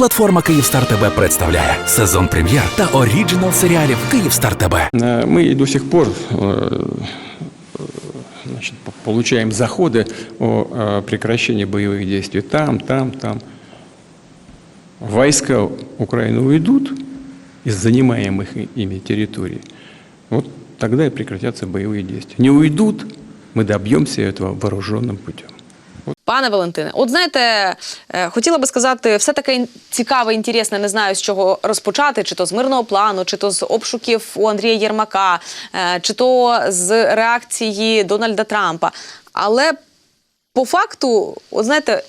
Платформа Київстар ТБ представляє сезон прем'єр та оріджинал серіалів Київстар ТБ. Э, Мы до сих пор э, значит, по- получаем заходы о э, прекращении боевых действий там, там, там. Войска Украины уйдут из занимаемых и- ими территорий. Вот тогда и прекратятся боевые действия. Не уйдут, мы добьемся этого вооруженным путем. Пане Валентине, от знаєте, е, хотіла би сказати, все таке цікаве, інтересне, не знаю з чого розпочати, чи то з мирного плану, чи то з обшуків у Андрія Єрмака, е, чи то з реакції Дональда Трампа. Але по факту, от знаєте,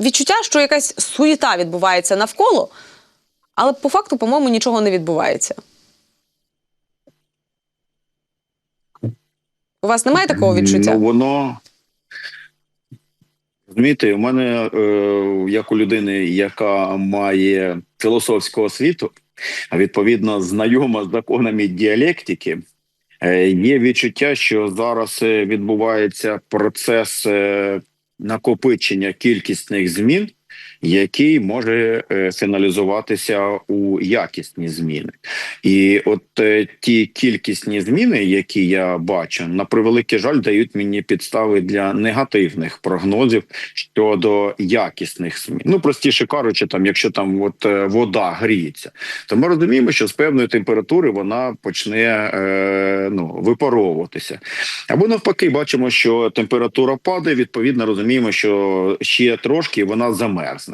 відчуття, що якась суєта відбувається навколо, але по факту, по-моєму, нічого не відбувається. У вас немає такого відчуття? Ну, воно. Розумієте, у мене, е, як у людини, яка має філософську освіту, відповідно знайома з законами діалектики, е, є відчуття, що зараз е, відбувається процес накопичення кількісних змін, який може е, фіналізуватися у якісні зміни. І от е, ті кількісні зміни, які я бачу, на превеликий жаль, дають мені підстави для негативних прогнозів щодо якісних змін. Ну простіше кажучи, там, якщо там от е, вода гріється, то ми розуміємо, що з певної температури вона почне е, ну, випаровуватися. Або навпаки, бачимо, що температура падає. Відповідно, розуміємо, що ще трошки вона замерзне.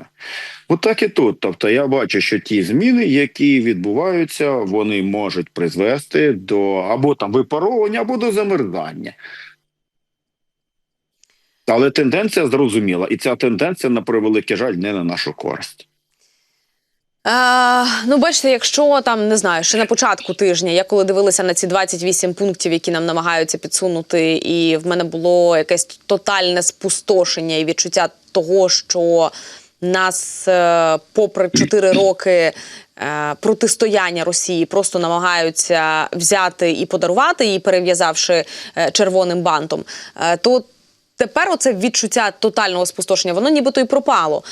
От так і тут. Тобто, я бачу, що ті зміни, які відбуваються, вони можуть призвести до або там випаровування, або до замерзання. Але тенденція зрозуміла, і ця тенденція, на превеликий жаль, не на нашу користь. Е, ну, бачите, якщо там не знаю, ще на початку тижня, я коли дивилася на ці 28 пунктів, які нам намагаються підсунути, і в мене було якесь тотальне спустошення і відчуття того, що нас, е, попри 4 роки е, протистояння Росії, просто намагаються взяти і подарувати її, перев'язавши е, червоним бантом, то тепер оце відчуття тотального спустошення, воно нібито і пропало.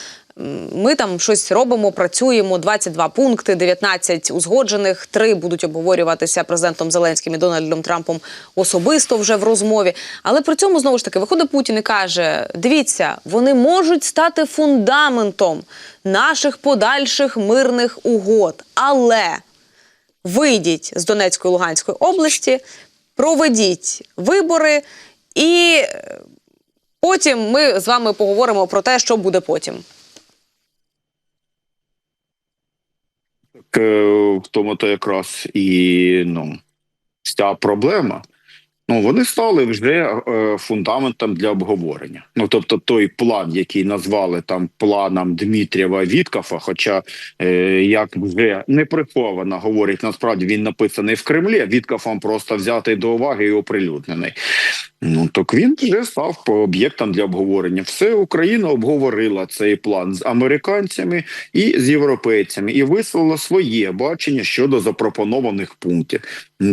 Ми там щось робимо, працюємо. 22 пункти, 19 узгоджених. Три будуть обговорюватися президентом Зеленським і Дональдом Трампом особисто вже в розмові. Але при цьому знову ж таки виходить Путін і каже: дивіться, вони можуть стати фундаментом наших подальших мирних угод. Але вийдіть з Донецької Луганської області, проведіть вибори, і потім ми з вами поговоримо про те, що буде потім. Так, е, в тому то якраз і ну, ця проблема. Ну, вони стали вже е, фундаментом для обговорення. Ну, тобто, той план, який назвали там планом Дмитрієва Віткафа, хоча е, як вже не приховано говорять, насправді він написаний в Кремлі, Віткафом просто взятий до уваги і оприлюднений. Ну так він вже став по об'єктам для обговорення. Все Україна обговорила цей план з американцями і з європейцями, і висловила своє бачення щодо запропонованих пунктів.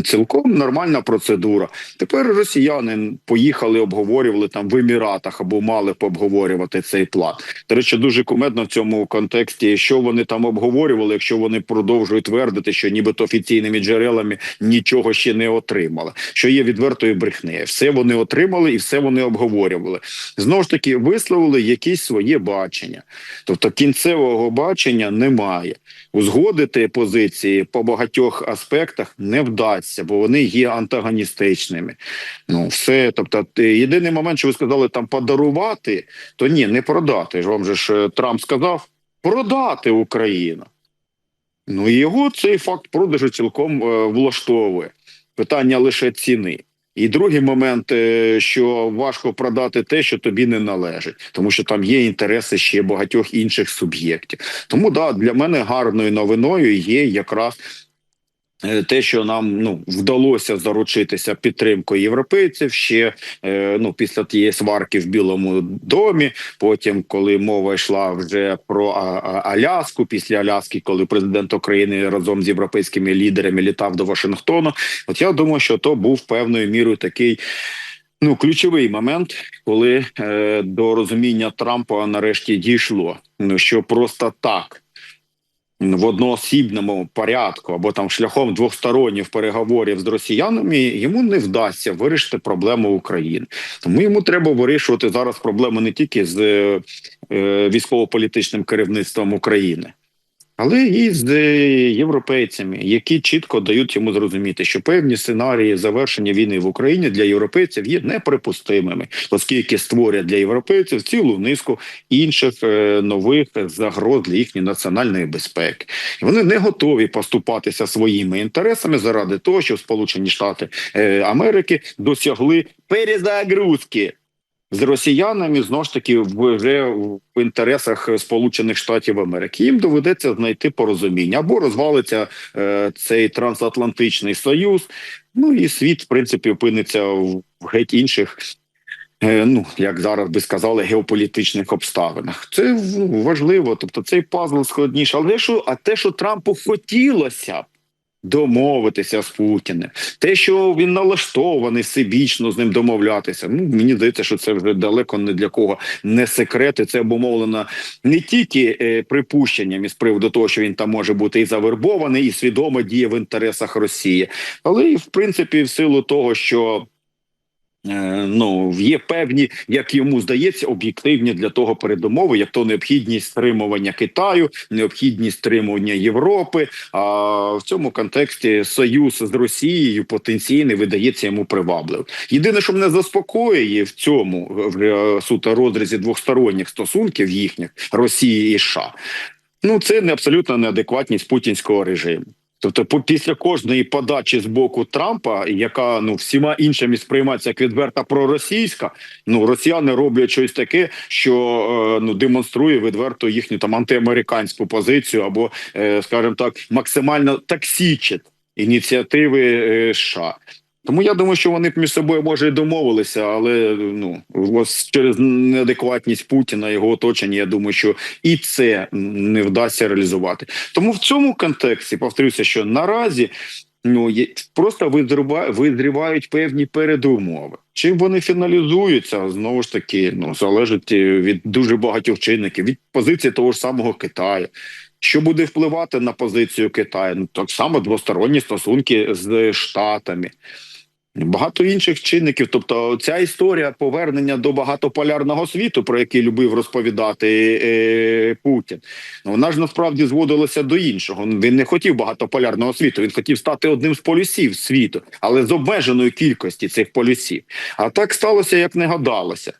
Цілком нормальна процедура. Тепер росіяни поїхали, обговорювали там в Еміратах або мали б обговорювати цей план. До речі, дуже кумедно в цьому контексті, що вони там обговорювали, якщо вони продовжують твердити, що нібито офіційними джерелами нічого ще не отримали, що є відвертою брехнею. Все вони отримали і все вони обговорювали. Знову ж таки, висловили якісь своє бачення. Тобто кінцевого бачення немає. Узгодити позиції по багатьох аспектах не вдасться, бо вони є антагоністичними. Ну, все. Тобто, єдиний момент, що ви сказали там подарувати, то ні, не продати. Вам же ж е, Трамп сказав продати Україну. Ну його цей факт продажу цілком е, влаштовує. Питання лише ціни. І другий момент, е, що важко продати те, що тобі не належить, тому що там є інтереси ще багатьох інших суб'єктів. Тому да, для мене гарною новиною є якраз. Е, Те, що нам ну вдалося заручитися підтримкою європейців, ще е, ну після тієї сварки в Білому домі. Потім, коли мова йшла вже про Аляску, після Аляски, коли президент України разом з європейськими лідерами літав до Вашингтону. От я думаю, що то був певною мірою такий. Ну, ключовий момент, коли е, до розуміння Трампа нарешті дійшло. Ну що просто так в одноосібному порядку або там шляхом двосторонніх переговорів з росіянами йому не вдасться вирішити проблему України. Тому йому треба вирішувати зараз проблему не тільки з е, військово-політичним керівництвом України. Але і з е, європейцями, які чітко дають йому зрозуміти, що певні сценарії завершення війни в Україні для європейців є неприпустимими, оскільки створять для європейців цілу низку інших е, нових загроз для їхньої національної безпеки. Вони не готові поступатися своїми інтересами заради того, щоб Сполучені Штати е, Америки досягли перезагрузки з росіянами знову ж таки вже в інтересах Сполучених Штатів Америки. Їм доведеться знайти порозуміння або розвалиться е, цей трансатлантичний союз. Ну і світ, в принципі, опиниться в геть інших. е, Ну, як зараз би сказали, геополітичних обставинах. Це важливо. Тобто цей пазл складніше. Але що, а те, що Трампу хотілося б домовитися з Путіним, те, що він налаштований всебічно з ним домовлятися. Ну мені здається, що це вже далеко не для кого не секрет. І це обумовлено не тільки е, припущеннями з приводу того, що він там може бути і завербований, і свідомо діє в інтересах Росії, але і в принципі в силу того, що. Е, Ну, є певні, як йому здається, об'єктивні для того передумови, як то необхідність стримування Китаю, необхідність стримування Європи. А в цьому контексті союз з Росією потенційний видається йому привабливим. Єдине, що мене заспокоює в цьому в суто розрізі двосторонніх стосунків їхніх Росії і США, ну це не абсолютно неадекватність путінського режиму. Тобто, по- після кожної подачі з боку Трампа, яка ну всіма іншими сприймається як відверта проросійська, ну росіяни роблять щось таке, що е, ну демонструє відверто їхню там антиамериканську позицію, або, е, скажімо так, максимально таксічить ініціативи е, США. Тому я думаю, що вони між собою може і домовилися, але ну ось через неадекватність Путіна його оточення. Я думаю, що і це не вдасться реалізувати. Тому в цьому контексті повторюся, що наразі ну просто визріва- визрівають певні передумови. Чим вони фіналізуються, знову ж таки, ну залежить е, від дуже багатьох чинників, від позиції того ж самого Китаю. Що буде впливати на позицію Китаю? Ну так само двосторонні стосунки з Штатами. Багато інших чинників, тобто ця історія повернення до багатополярного світу, про який любив розповідати е, Путін, ну, вона ж насправді зводилася до іншого. Він не хотів багатополярного світу, він хотів стати одним з полюсів світу, але з обмеженою кількості цих полюсів. А так сталося, як не гадалося.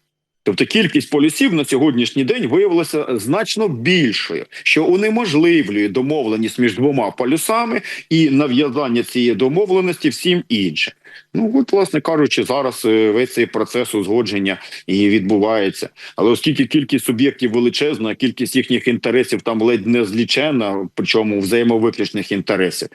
Тобто кількість полюсів на сьогоднішній день виявилася значно більшою, що унеможливлює домовленість між двома полюсами і нав'язання цієї домовленості всім іншим. Ну от, власне кажучи, зараз е, весь цей процес узгодження і відбувається. Але оскільки кількість суб'єктів величезна, кількість їхніх інтересів там ледь не злічена, причому взаємовиключних інтересів.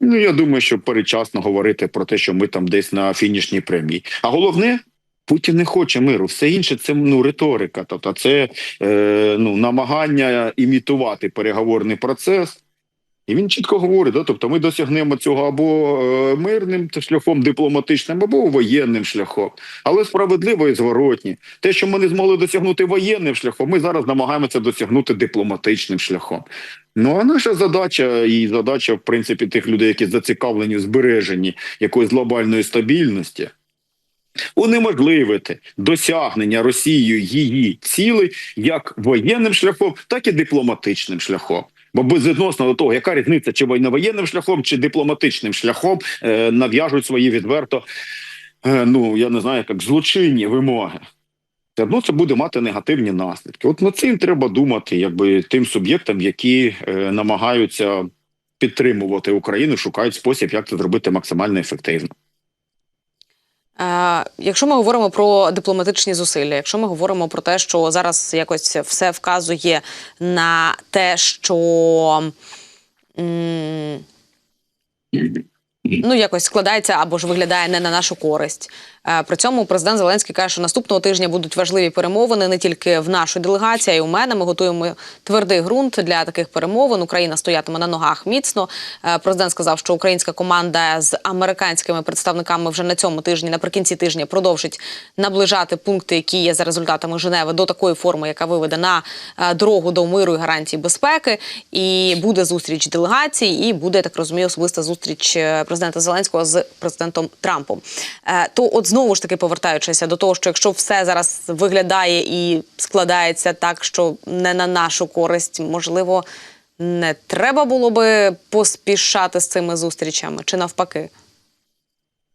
Ну я думаю, що передчасно говорити про те, що ми там десь на фінішній прямій. А головне. Путін не хоче миру, все інше це ну риторика. Тобто, це е, ну намагання імітувати переговорний процес. І він чітко говорить: да, тобто ми досягнемо цього або е, мирним шляхом дипломатичним, або воєнним шляхом. Але справедливо і зворотні. Те, що ми не змогли досягнути воєнним шляхом, ми зараз намагаємося досягнути дипломатичним шляхом. Ну а наша задача і задача, в принципі, тих людей, які зацікавлені в збереженні якоїсь глобальної стабільності. Унеможливити досягнення Росією її цілей як воєнним шляхом, так і дипломатичним шляхом. Бо безвідносно до того, яка різниця, чи воєнним шляхом, чи дипломатичним шляхом е, нав'яжуть свої відверто, е, ну я не знаю, як злочинні вимоги. Все одно це буде мати негативні наслідки. От над цим треба думати, якби тим суб'єктам, які е, намагаються підтримувати Україну, шукають спосіб, як це зробити максимально ефективно. Е, Якщо ми говоримо про дипломатичні зусилля, якщо ми говоримо про те, що зараз якось все вказує на те, що ну якось складається або ж виглядає не на нашу користь. Е, При цьому президент Зеленський каже, що наступного тижня будуть важливі перемовини не тільки в нашої делегації, а й у мене. Ми готуємо твердий ґрунт для таких перемовин. Україна стоятиме на ногах міцно. Е, Президент сказав, що українська команда з американськими представниками вже на цьому тижні, наприкінці тижня, продовжить наближати пункти, які є за результатами Женеви, до такої форми, яка виведе на е, дорогу до миру і гарантій безпеки. І буде зустріч делегацій, і буде так розумію, особиста зустріч президента Зеленського з президентом Трампом. То, от знову ж таки, повертаючися до того, що якщо все зараз виглядає і складається так, що не на нашу користь, можливо, не треба було би поспішати з цими зустрічами, чи навпаки.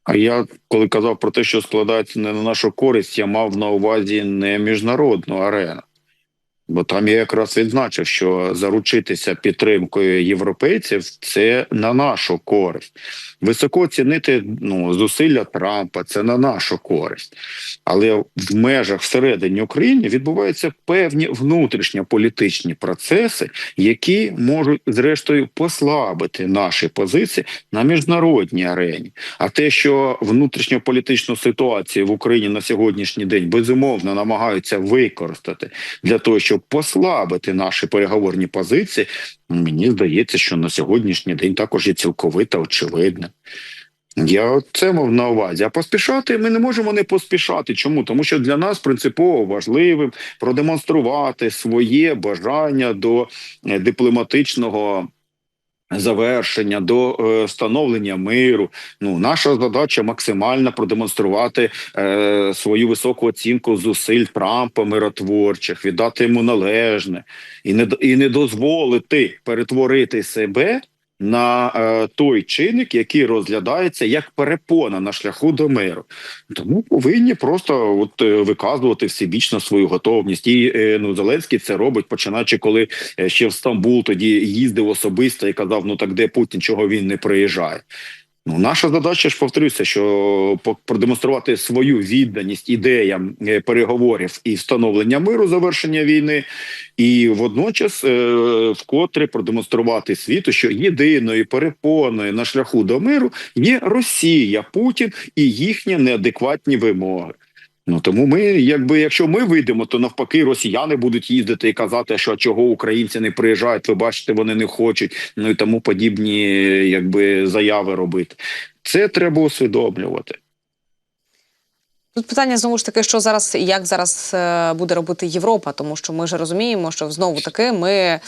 А я коли казав про те, що складається не на нашу користь, я мав на увазі не міжнародну арену. Бо там я якраз відзначив, що заручитися підтримкою європейців це на нашу користь. Високо оцінити ну, зусилля Трампа це на нашу користь. Але в межах всередині України відбуваються певні внутрішньополітичні процеси, які можуть зрештою послабити наші позиції на міжнародній арені. А те, що внутрішньополітичну ситуацію в Україні на сьогоднішній день безумовно намагаються використати для того, щоб послабити наші переговорні позиції, мені здається, що на сьогоднішній день також є цілковито очевидним. Я це мав на увазі. А поспішати ми не можемо не поспішати. Чому? Тому що для нас принципово важливим продемонструвати своє бажання до е, дипломатичного. Завершення до е, миру. Ну, наша задача максимально продемонструвати е, свою високу оцінку зусиль Трампа миротворчих, віддати йому належне і не і не дозволити перетворити себе на е, той чинник, який розглядається як перепона на шляху до миру. Тому повинні просто от е, виказувати всебічно свою готовність. І е, ну Зеленський це робить, починаючи, коли е, ще в Стамбул тоді їздив особисто і казав: ну так де Путін, чого він не приїжджає. Ну, наша задача ж повторюся, що продемонструвати свою відданість ідеям е, переговорів і встановлення миру, завершення війни, і водночас е, вкотре продемонструвати світу, що єдиною перепоною на шляху до миру є Росія, Путін і їхні неадекватні вимоги. Ну тому ми, якби якщо ми вийдемо, то навпаки, росіяни будуть їздити і казати, що чого українці не приїжджають. Ви бачите, вони не хочуть. Ну і тому подібні, якби заяви робити. Це треба усвідомлювати. Тут питання знову ж таки, що зараз як зараз е, буде робити Європа, тому що ми ж розуміємо, що знову таки ми.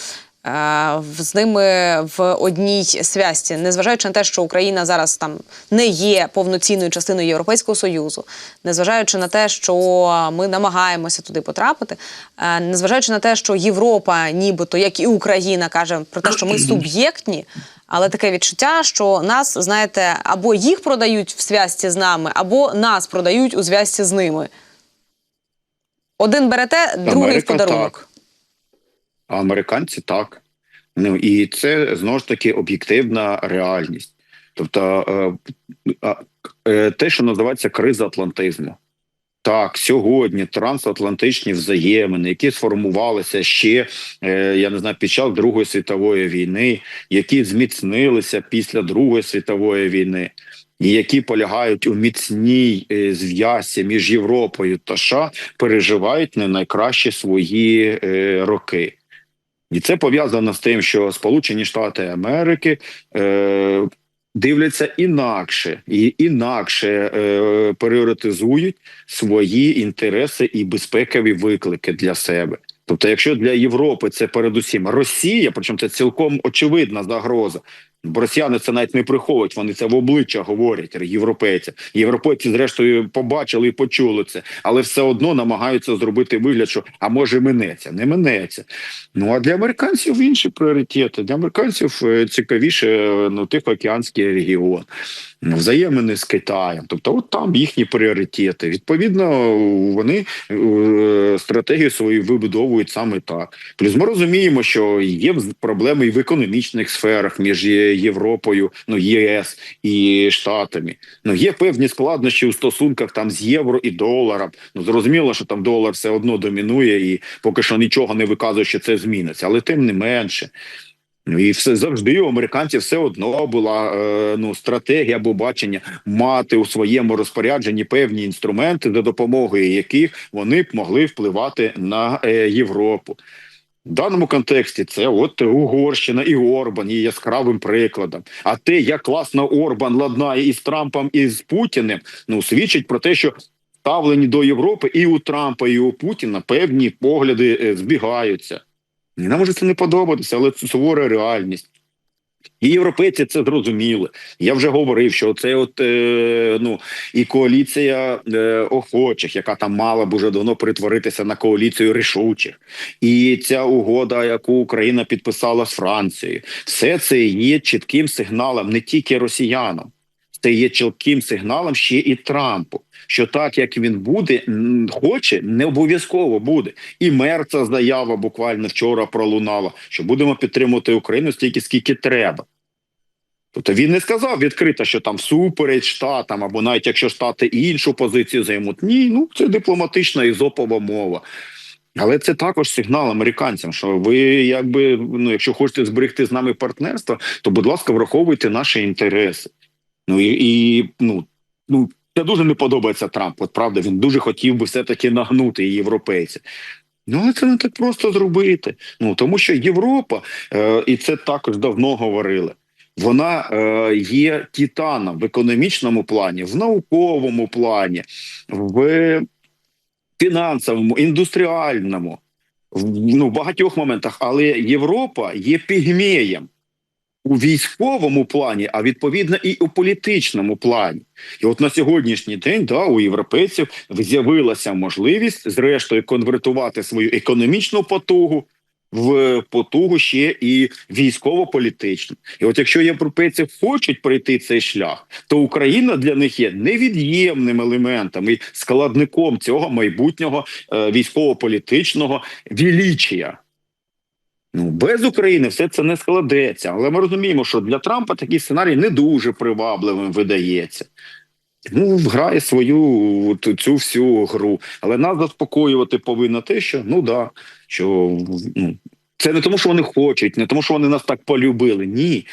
З ними в одній связці, незважаючи на те, що Україна зараз там не є повноцінною частиною Європейського союзу, незважаючи на те, що ми намагаємося туди потрапити, е, незважаючи на те, що Європа, нібито як і Україна, каже про те, що ми суб'єктні, але таке відчуття, що нас, знаєте, або їх продають в зв'язці з нами, або нас продають у зв'язці з ними. Один берете, другий в подарунок. так. А американці так. Ну і це знову ж таки об'єктивна реальність. Тобто е, е, те, що називається криза атлантизму. Так, сьогодні трансатлантичні взаємини, які сформувалися ще е, я не знаю під час Другої світової війни, які зміцнилися після Другої світової війни, і які полягають у міцній зв'язці між Європою та США, переживають не найкращі свої роки. І це пов'язано з тим, що Сполучені Штати Америки е, дивляться інакше і інакше е, пріоритизують свої інтереси і безпекові виклики для себе. Тобто, якщо для Європи це передусім Росія, причому це цілком очевидна загроза. Росіяни це навіть не приховують, вони це в обличчя говорять європейцям. Європейці, зрештою, побачили і почули це, але все одно намагаються зробити вигляд, що а може минеться, не минеться. Ну а для американців інші пріоритети. Для американців е, цікавіше е, ну, Тихоокеанський регіон, ну, взаємини з Китаєм. Тобто, от там їхні пріоритети. Відповідно, вони е, стратегію свою вибудовують саме так. Плюс ми розуміємо, що є проблеми і в економічних сферах між Європою, ну ЄС і Штатами. Ну є певні складнощі у стосунках там з євро і доларом. Ну зрозуміло, що там долар все одно домінує, і поки що нічого не виказує, що це зміниться, але тим не менше. Ну і все завжди у американців все одно була е, ну стратегія або бачення мати у своєму розпорядженні певні інструменти, за допомогою яких вони б могли впливати на е, Європу. В даному контексті це от Угорщина і Орбан є яскравим прикладом. А те, як класно Орбан ладнає із Трампом і з Путіним, ну свідчить про те, що ставлені до Європи і у Трампа, і у Путіна певні погляди е, збігаються. Нам може це не подобатися, але це сувора реальність. І європейці це зрозуміли. Я вже говорив, що це от е, ну і коаліція е, охочих, яка там мала б уже давно перетворитися на коаліцію рішучих, і ця угода, яку Україна підписала з Францією, все це є чітким сигналом не тільки росіянам, це є чітким сигналом ще і Трампу. Що так як він буде, хоче, не обов'язково буде. І мерця заява буквально вчора пролунала, що будемо підтримувати Україну стільки, скільки треба. Тобто він не сказав відкрито, що там всупереч штатам, або навіть якщо штати іншу позицію займуть. Ні, ну це дипломатична ізопова мова. Але це також сигнал американцям, що ви, якби, ну, якщо хочете зберегти з нами партнерство, то, будь ласка, враховуйте наші інтереси. Ну і, і ну, ну, це дуже не подобається Трампу. От правда, він дуже хотів би все-таки нагнути європейців. Ну, але це не так просто зробити. Ну тому що Європа, е, і це також давно говорили. Вона е, є титаном в економічному плані, в науковому плані, в фінансовому, індустріальному, в ну, багатьох моментах. Але Європа є пігмеєм у військовому плані, а відповідно і у політичному плані. І от на сьогоднішній день да, у європейців з'явилася можливість, зрештою, конвертувати свою економічну потугу в потугу ще і військово-політичну. І от якщо європейці хочуть пройти цей шлях, то Україна для них є невід'ємним елементом і складником цього майбутнього е, військово-політичного вілічія. Ну, без України все це не складеться. Але ми розуміємо, що для Трампа такий сценарій не дуже привабливим видається. Ну, грає свою от цю всю гру. Але нас заспокоювати повинно те, що ну да, що ну, це не тому, що вони хочуть, не тому, що вони нас так полюбили. Ні.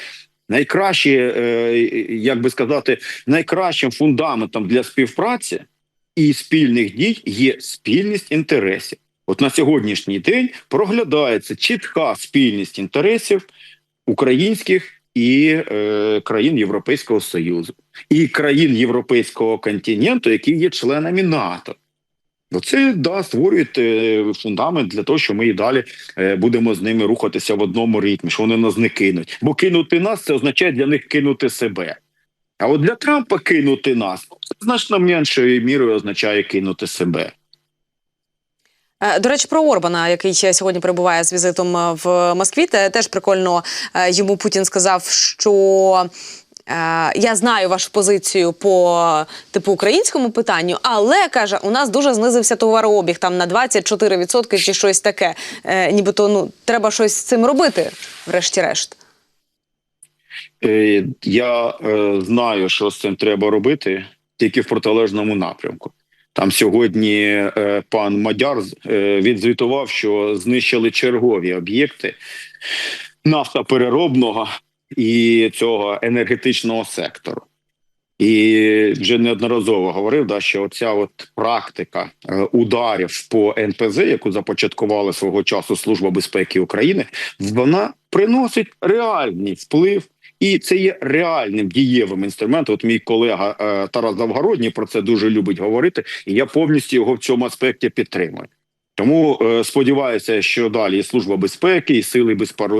Найкраще, е, як би сказати, найкращим фундаментом для співпраці і спільних дій є спільність інтересів. От на сьогоднішній день проглядається чітка спільність інтересів українських і е, країн Європейського Союзу, і країн Європейського континенту, які є членами НАТО. Оце да, створює е, фундамент для того, що ми і далі е, будемо з ними рухатися в одному ритмі, що вони нас не кинуть. Бо кинути нас це означає для них кинути себе. А от для Трампа кинути нас значно меншою мірою означає кинути себе. Е, До речі, про Орбана, який сьогодні перебуває з візитом е, в Москві, те- теж прикольно е, йому Путін сказав, що я знаю вашу позицію по типу українському питанню, але каже, у нас дуже знизився товарообіг там на 24% чи щось таке. Нібито ну треба щось з цим робити, врешті-решт. Я е, знаю, що з цим треба робити, тільки в протилежному напрямку. Там сьогодні е, пан Мадяр е, відзвітував, що знищили чергові об'єкти нафтопереробного і цього енергетичного сектору. І вже неодноразово говорив, да, що оця от практика е, ударів по НПЗ, яку започаткувала свого часу Служба безпеки України, вона приносить реальний вплив, і це є реальним дієвим інструментом. От мій колега е, Тарас Завгородній про це дуже любить говорити, і я повністю його в цьому аспекті підтримую. Тому е, сподіваюся, що далі і служба безпеки, і сили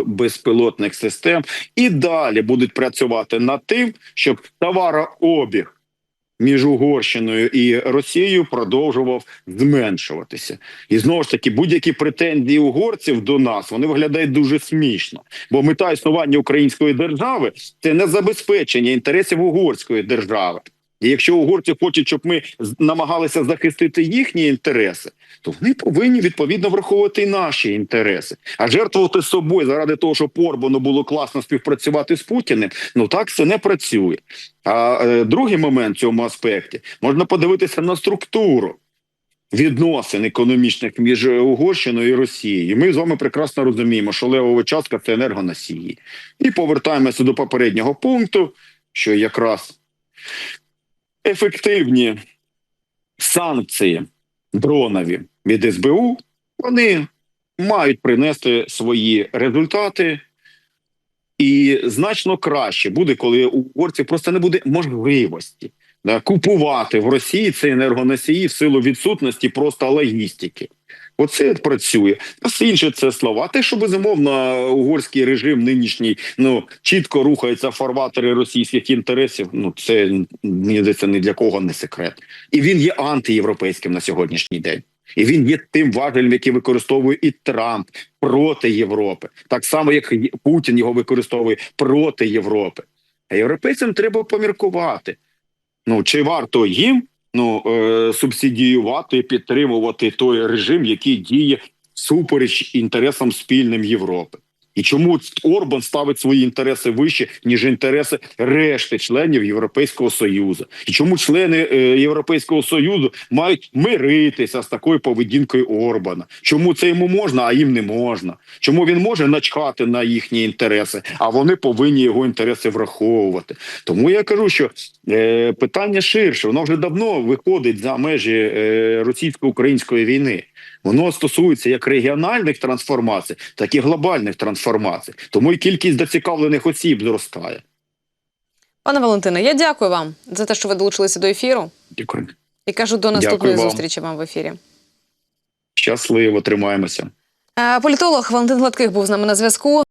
безпілотних систем і далі будуть працювати над тим, щоб товарообіг між Угорщиною і Росією продовжував зменшуватися. І знову ж таки, будь-які претензії угорців до нас вони виглядають дуже смішно. Бо мета існування української держави це не забезпечення інтересів угорської держави. І якщо угорці хочуть, щоб ми намагалися захистити їхні інтереси, то вони повинні відповідно враховувати і наші інтереси. А жертвувати собою заради того, щоб Орбану було класно співпрацювати з Путіним, ну так це не працює. А е, другий момент в цьому аспекті можна подивитися на структуру відносин економічних між Угорщиною і Росією. Ми з вами прекрасно розуміємо, що левова частка це енергоносії. І повертаємося до попереднього пункту, що якраз ефективні санкції дронові від СБУ вони мають принести свої результати. І значно краще буде, коли у угорців просто не буде можливості да, купувати в Росії ці енергоносії в силу відсутності просто логістики. Оце працює. А все інше це слова. Те, що безумовно угорський режим нинішній ну чітко рухається в фарватері російських інтересів. Ну це мені здається, ні для кого не секрет, і він є антиєвропейським на сьогоднішній день. І він є тим важелем, який використовує і Трамп проти Європи, так само як Путін його використовує проти Європи. А європейцям треба поміркувати. Ну чи варто їм ну е, субсидіювати, підтримувати той режим, який діє супереч інтересам спільним Європи? І чому Орбан ставить свої інтереси вище, ніж інтереси решти членів Європейського Союзу? І чому члени е, Європейського Союзу мають миритися з такою поведінкою Орбана? Чому це йому можна, а їм не можна? Чому він може начхати на їхні інтереси, а вони повинні його інтереси враховувати? Тому я кажу, що е, питання ширше, воно вже давно виходить за межі е, російсько-української війни. Воно стосується як регіональних трансформацій, так і глобальних трансформацій. Тому і кількість зацікавлених осіб зростає. Пане Валентине, я дякую вам за те, що ви долучилися до ефіру. Дякую. І кажу до наступної вам. зустрічі вам в ефірі. Щасливо тримаємося. Е, Політолог Валентин Гладких був з нами на зв'язку.